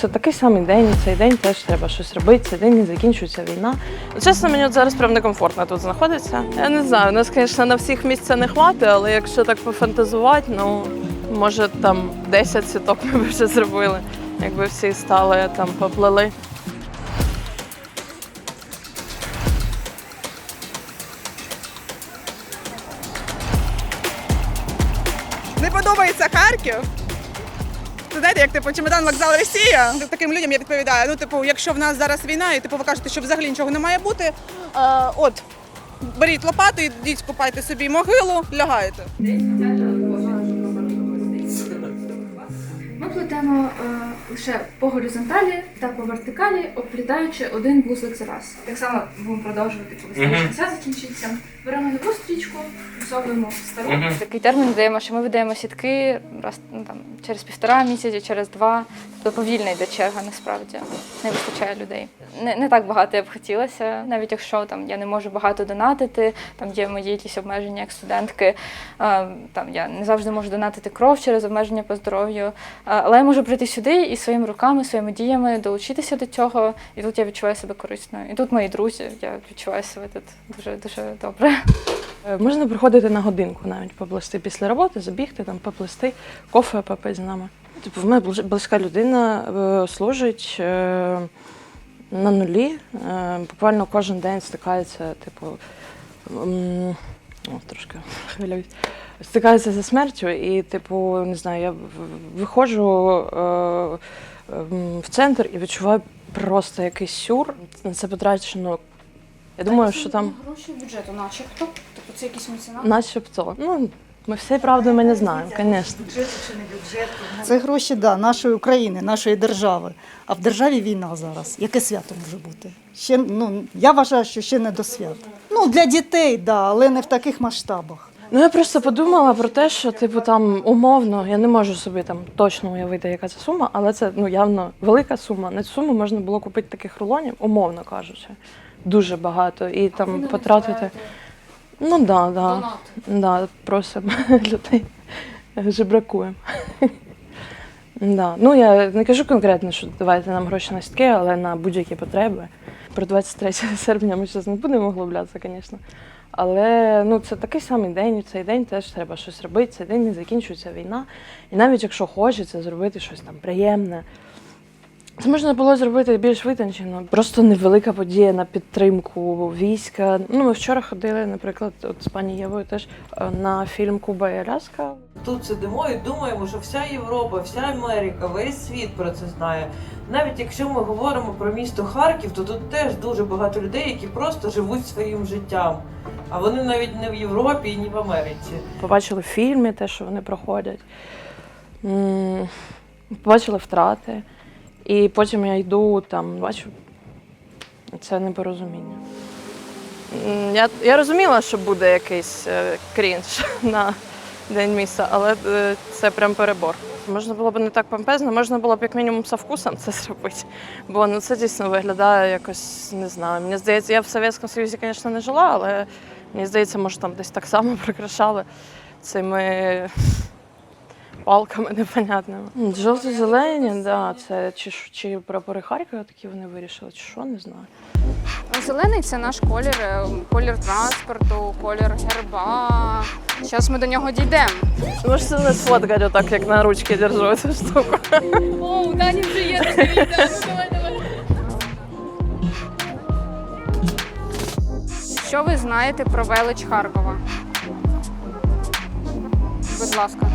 це такий самий день, цей день теж треба щось робити, цей день не закінчується війна. Чесно, мені от зараз прям некомфортно тут знаходитися. Я не знаю, у нас, звісно, на всіх місця не хватить, але якщо так пофантазувати, ну може там 10 сіток ми б вже зробили, якби всі стали там поплели. Не подобається Харків. Знаєте, як типу чемодан вокзал Росія. Таким людям я відповідаю. Ну, типу, якщо в нас зараз війна, і типу ви кажете, що взагалі нічого не має бути. Е, от, беріть лопату, йдіть, купайте собі могилу, лягаєте. Ми плетемо е, лише по горизонталі та по вертикалі, оплітаючи один вузлик за раз. Так само будемо продовжувати, коли стрічка закінчиться. Беремо нову стрічку, висовуємо в стару. Такий термін даємо, що ми видаємо сітки раз ну, там через півтора місяці, через два. Тобто повільна йде черга, насправді не вистачає людей. Не, не так багато я б хотілося, навіть якщо там я не можу багато донатити, там є мої якісь обмеження як студентки. Там я не завжди можу донатити кров через обмеження по здоров'ю. Але я можу прийти сюди і своїми руками, своїми діями долучитися до цього. І тут я відчуваю себе корисною. І тут мої друзі, я відчуваю себе тут дуже дуже добре. Е, Можна приходити на годинку навіть поплисти після роботи, забігти, там поплисти, кофе попити з нами. Типу, в мене близька людина е, служить е, на нулі. Буквально кожен день стикається, типу, о, трошки хвилююсь. Стикається зі смертю, і, типу, не знаю, я виходжу в центр і відчуваю просто якийсь сюр. Це потрачено. Я думаю, що там. гроші бюджету, начебто. Тобто це якісь меценати. Начебто. Ну, ми все правду ми не знаємо, звісно. Це гроші да, нашої України, нашої держави. А в державі війна зараз. Яке свято може бути? Ще, ну, я вважаю, що ще не до свята. Ну, для дітей, да, але не в таких масштабах. Ну я просто подумала про те, що типу там умовно, я не можу собі там точно уявити, яка це сума, але це ну явно велика сума. На цю суму можна було купити таких рулонів, умовно кажучи, дуже багато. І там потратити. Ну да, да. Донат. Да, просимо людей. Жебракуємо. Да. Ну, я не кажу конкретно, що давайте нам гроші на сітки, але на будь-які потреби. Про 23 серпня ми зараз не будемо углублятися, звісно. Але ну, це такий самий день, і цей день теж треба щось робити, цей день не закінчується війна. І навіть якщо хочеться зробити щось там приємне, це можна було зробити більш витончено. Просто невелика подія на підтримку війська. Ну, ми вчора ходили, наприклад, от з пані Євою теж е, на фільм Куба і Аляска. Тут сидимо і думаємо, що вся Європа, вся Америка, весь світ про це знає. Навіть якщо ми говоримо про місто Харків, то тут теж дуже багато людей, які просто живуть своїм життям. А вони навіть не в Європі і не в Америці. Побачили в фільмі те, що вони проходять. Побачили втрати. І потім я йду там, бачу, це непорозуміння. Я, я розуміла, що буде якийсь е, крінж на День міста, але е, це прям перебор. Можна було б не так помпезно, можна було б як мінімум со вкусом це зробити. Бо ну, це дійсно виглядає якось, не знаю. Мені здається, я в Совєтському Союзі, звісно, не жила, але мені здається, може там десь так само прикрашали цими палками непонятними. Жовто-зелені, да, це чи, ж- чи прапори Харкова такі вони вирішили, чи що, не знаю. Зелений це наш колір, е, колір транспорту, колір герба. Зараз ми до нього дійдемо. Можете не сфоткати отак, як на ручці держу цю штуку. О, у Дані вже є таке Що ви знаєте про велич Харкова? Будь ласка.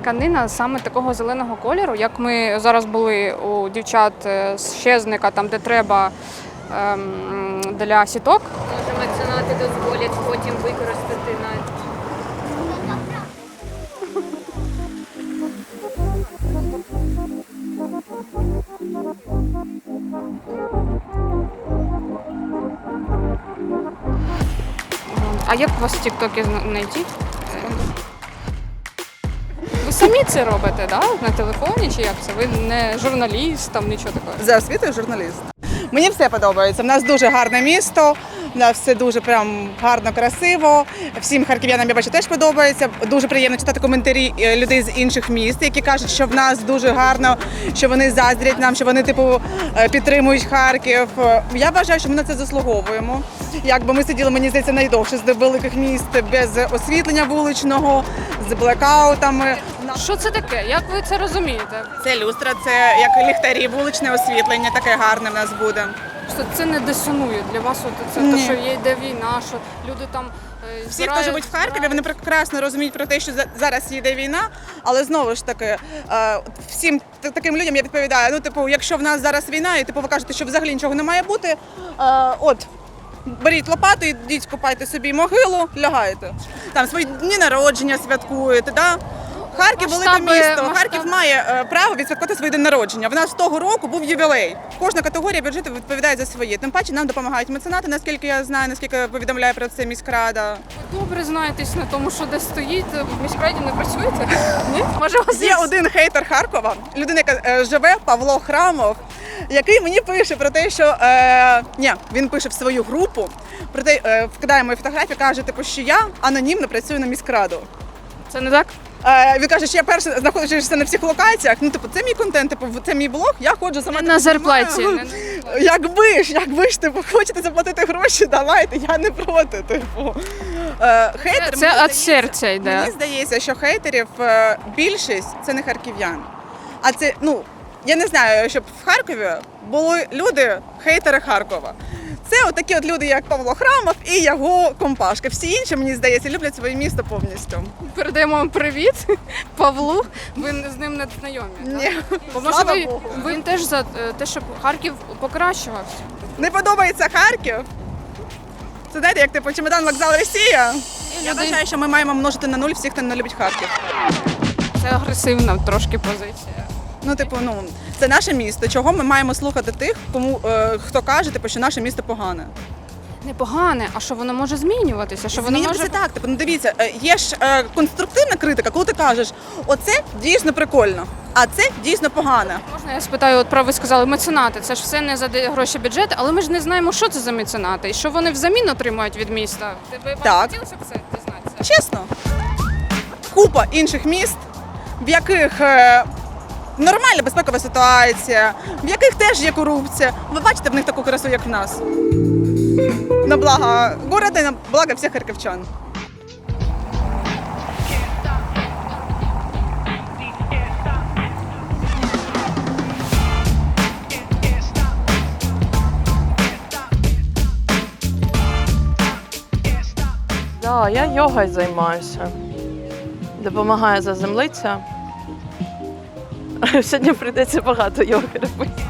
Тканина саме такого зеленого кольору, як ми зараз були у дівчат е, з щезника, там де треба ем, для сіток. Може, меценати дозволять потім використати на А як вас в Тіктокі знайти? Ви самі це робите, да? На телефоні чи як це? Ви не журналіст, там нічого такого. За освітою журналіст. Мені все подобається. У нас дуже гарне місто. У нас все дуже прям гарно, красиво. Всім харків'янам я бачу теж подобається. Дуже приємно читати коментарі е, людей з інших міст, які кажуть, що в нас дуже гарно, що вони заздрять нам, що вони типу е, підтримують Харків. Я вважаю, що ми на це заслуговуємо. Якби ми сиділи, мені здається, найдовше з великих міст без освітлення вуличного, з блекаутами. Що це таке? Як ви це розумієте? Це люстра, це як ліхтарі, вуличне освітлення, таке гарне в нас буде. Що це не дисонує для вас? От це те, що є йде війна, що люди там е, Всі, хто збирають- живуть в Харкові, вони прекрасно розуміють про те, що за- зараз йде війна, але знову ж таки, е, всім та- таким людям я відповідаю: ну, типу, якщо в нас зараз війна, і типу ви кажете, що взагалі нічого не має бути, е, от. Беріть лопату, ідіть копайте собі могилу, лягаєте. Там свої дні народження святкуєте. Да? Харків велике Масштаби- місто. масштаб- Харків має е, право відсвяткувати свій день народження. В нас того року був ювілей. Кожна категорія бюджету відповідає за своє. Тим паче нам допомагають меценати, наскільки я знаю, наскільки повідомляє про це міськрада. Ви добре знаєтесь на тому, що де стоїть. В міськраді не працюєте? Ні? Може, у вас Є один хейтер Харкова, людина, яка е, живе, Павло Храмов, який мені пише про те, що е, ні, він пише в свою групу, про те, е, вкидає мої фотографії, каже, типу, що я анонімно працюю на міськраду. Це не так? Е, він каже, що я перше знаходжуся на всіх локаціях. Ну, типу, це мій контент, типу, це мій блог, я ходжу сама. Типу, на зарплаті. знімаю. Якби ж, якби ж типу, хочете заплатити гроші, давайте, я не проти. Типу. Е, хейтер, Це від здається- серця йде. Мені здається, що хейтерів е, більшість це не харків'ян. А це, ну, я не знаю, щоб в Харкові були люди, хейтери Харкова. Це отакі от люди, як Павло Храмов і його компашка. Всі інші, мені здається, люблять своє місто повністю. Передаємо вам привіт Павлу. Ви з ним не знайомі. так? Бо може Слава ви, Богу. ви теж за е, те, щоб Харків покращувався. Не подобається Харків. Це знаєте, як типу чемодан вокзал Росія. Я людей- вважаю, що ми маємо множити на нуль всіх, хто не любить Харків. Це агресивна трошки позиція. Ну, типу, ну це наше місто. Чого ми маємо слухати тих, кому е, хто каже, типу, що наше місто погане? Непогане, а що воно може змінюватися? Що воно Змінюватися може так. Типу, ну дивіться, е, є ж е, конструктивна критика, коли ти кажеш, оце дійсно прикольно, а це дійсно погане. можна я спитаю? От про ви сказали меценати. Це ж все не за де- гроші бюджету, але ми ж не знаємо, що це за меценати і що вони взамін отримують від міста. Тебе вам Так. хотілося б це дізнатися? Чесно, купа інших міст, в яких е, нормальна безпекова ситуація, в яких теж є корупція. Ви бачите в них таку красу, як в нас. На благо города і на благо всіх харківчан. Да, я йогою займаюся. Допомагає заземлитися. Сьогодні прийдеться багато його робити.